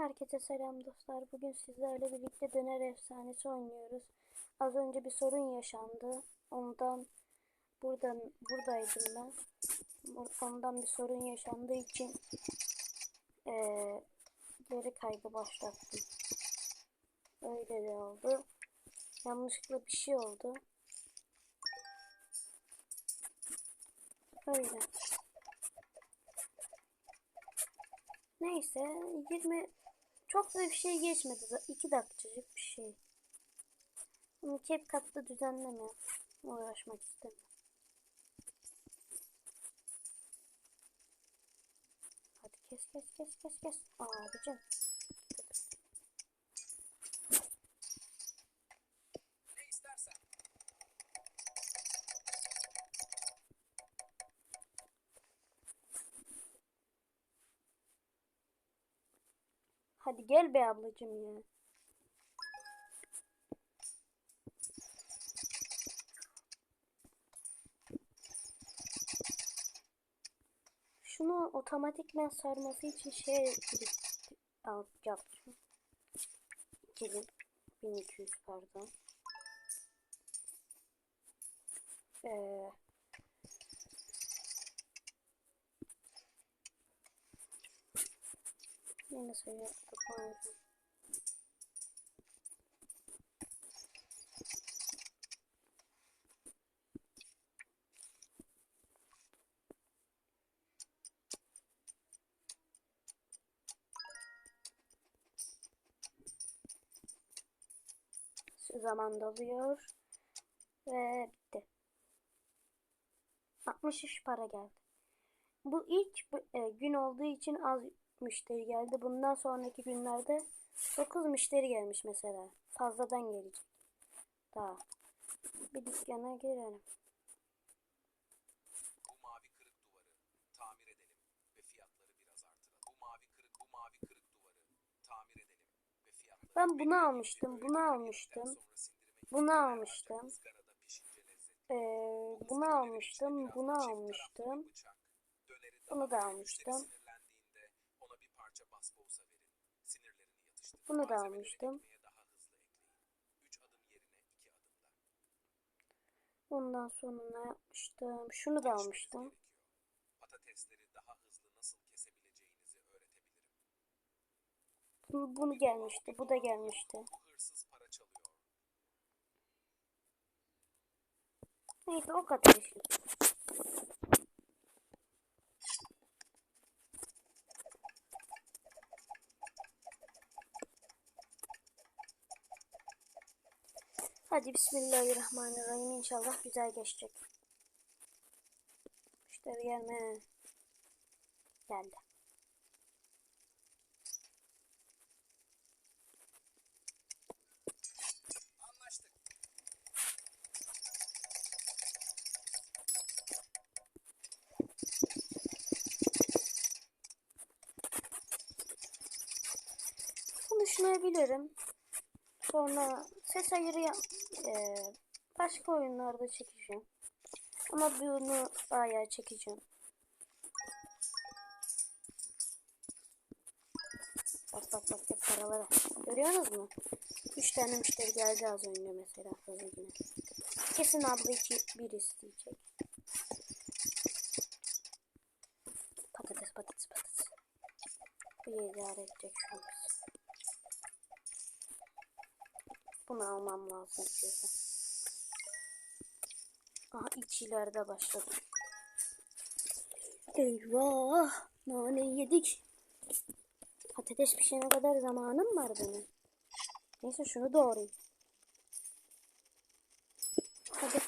Herkese selam dostlar. Bugün sizlerle birlikte döner efsanesi oynuyoruz. Az önce bir sorun yaşandı. Ondan buradan buradaydım ben. Ondan bir sorun yaşandığı için eee geri kaydı başlattım. Öyle de oldu. Yanlışlıkla bir şey oldu. Öyle. Neyse 20 çok da bir şey geçmedi. 2 dakikacık bir şey. Bunu CapCut'ta düzenleme. Uğraşmak istemiyorum. Hadi kes kes kes kes kes. Abicim. Hadi gel be ablacım ya. Şunu otomatikmen sarması için şey yapacağım. 2000 1200 pardon. Ee, yine sayı toparlayacağım. Zaman doluyor. Ve bitti. 63 para geldi. Bu ilk e, gün olduğu için az müşteri geldi. Bundan sonraki günlerde 9 müşteri gelmiş mesela. Fazladan gelecek. Daha. Bir dükkana girelim. Bu mavi kırık duvarı tamir edelim ve fiyatları biraz artıralım. Bu mavi kırık bu mavi kırık duvarı tamir edelim ve fiyatları Ben bunu almıştım, bunu almıştım. Bunu almıştım. Ee, Bu bunu almıştım, bunu almıştım. Bunu da almıştım. Bunu da almıştım. ekmeğe daha hızlı ekleyin. 3 adım yerine 2 adımda. Ondan sonra ne yapmıştım? Şunu da almıştım. gerekiyor. Patatesleri daha hızlı nasıl kesebileceğinizi öğretebilirim. Bu- Bunu gelmişti, bu da gelmişti. Neyse o kadar Hadi Bismillahirrahmanirrahim. İnşallah güzel geçecek. Müşteri gelme. Geldi. Anlaştık. Konuşmayabilirim. Sonra ses ayırı yap- eee, başka oyunlarda çekeceğim. Ama bunu bayağı çekeceğim. Bak bak bak bak paralara. Görüyorsunuz mu? 3 tane müşteri geldi az önce mesela. Kesin abla iki, bir isteyecek. Patates patates patates. Bu idare edecek şu an. Bunu almam lazım diyorsa. Aha iç ileride başladı. Eyvah! Nane yedik. Patates pişene kadar zamanım var benim. Neyse şunu doğrayayım. Hadi.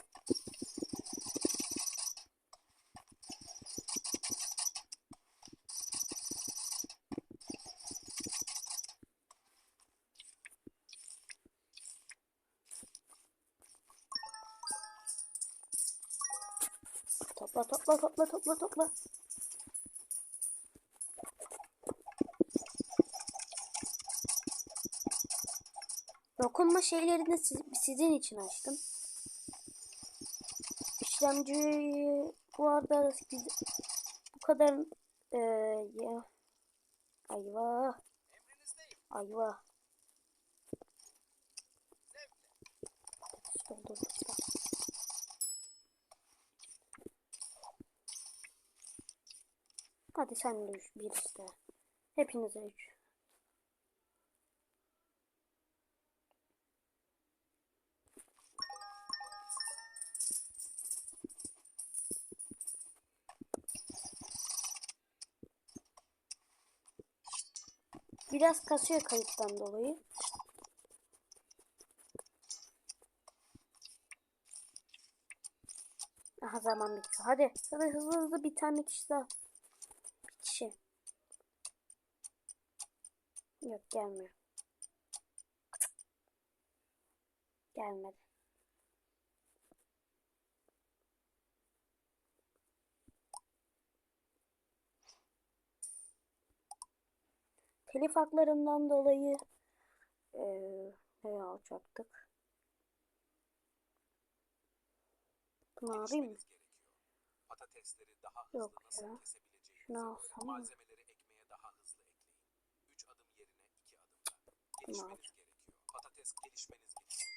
Topla topla topla topla topla. Dokunma şeylerini siz, sizin için açtım. İşlemci bu arada bu kadar eee ya. Emrinizdeyim. Ayva. Doldurduk Hadi sen de üç, bir iste. Hepinize üç. Biraz kasıyor kayıttan dolayı. Aha zaman bitiyor. Hadi hadi hızlı hızlı bir tane kişi daha. Bir kişi. Yok gelmiyor. Gelmedi. Telif haklarından dolayı eee ne alacaktık? Bunu alayım mı? Yok ya. Şunu alsam mı? malzemeleri ekmeğe daha hızlı ekleyin. 3 adım yerine 2 gerekiyor. Patates gelişmeniz gerekiyor.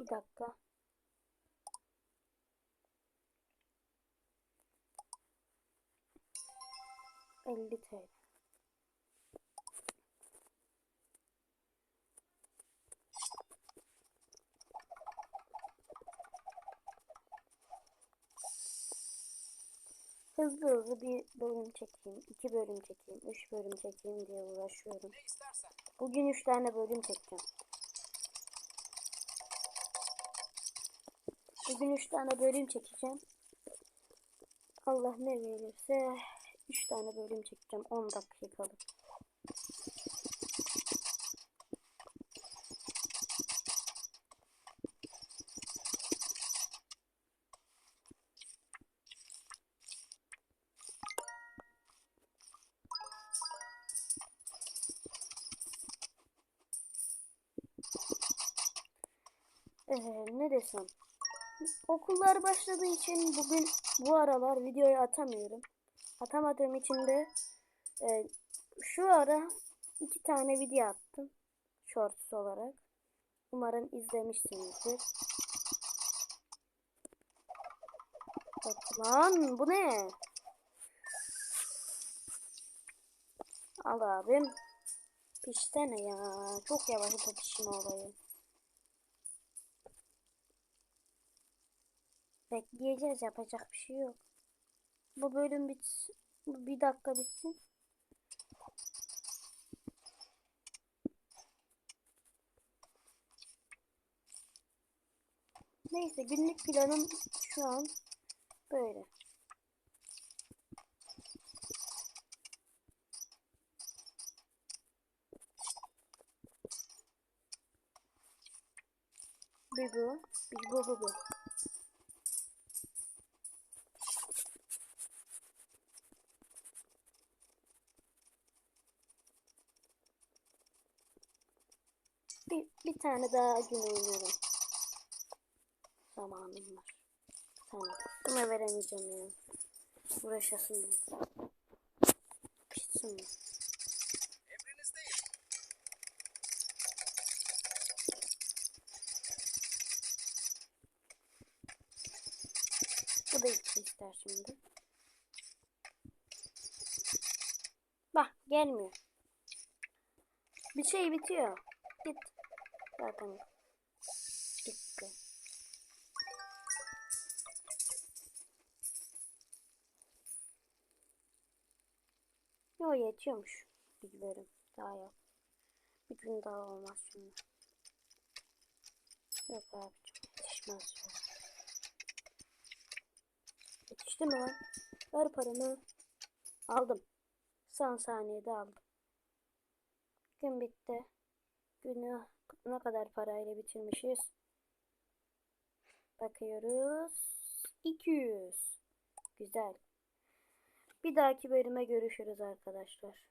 Bir dakika. Elli TL. Hızlı hızlı bir bölüm çekeyim, iki bölüm çekeyim, üç bölüm çekeyim diye uğraşıyorum. Bugün üç tane bölüm çekeceğim. Bugün üç tane bölüm çekeceğim. Allah ne verirse üç tane bölüm çekeceğim. 10 dakikalık. Ee, ne desem? Okullar başladığı için bugün bu aralar videoyu atamıyorum. Atamadığım için de e, şu ara iki tane video attım. Shorts olarak. Umarım izlemişsinizdir. Bak lan bu ne? Al abim. Pişsene ya. Çok yavaş bu pişme olayı. Bekleyeceğiz yapacak bir şey yok. Bu bölüm bitsin. Bir dakika bitsin. Neyse günlük planım şu an böyle. Bir bu, bir Bir, bir tane daha gün oynuyorum. Zamanım var. Tamam. Buna veremeyeceğim ya. Uğraşasın ya. Mi? Emrinizdeyim. Bu da iki ister şimdi. Bak gelmiyor. Bir şey bitiyor. Zaten gitti. Yo yetiyormuş. Bir bölüm. Daha yok. Bir gün daha olmaz şimdi. Yok abi yetişmez ya. Yetişti mi lan? Ver paramı. Aldım. Son saniyede aldım. Gün bitti. Günü ne kadar parayla bitirmişiz? Bakıyoruz. 200. Güzel. Bir dahaki bölüme görüşürüz arkadaşlar.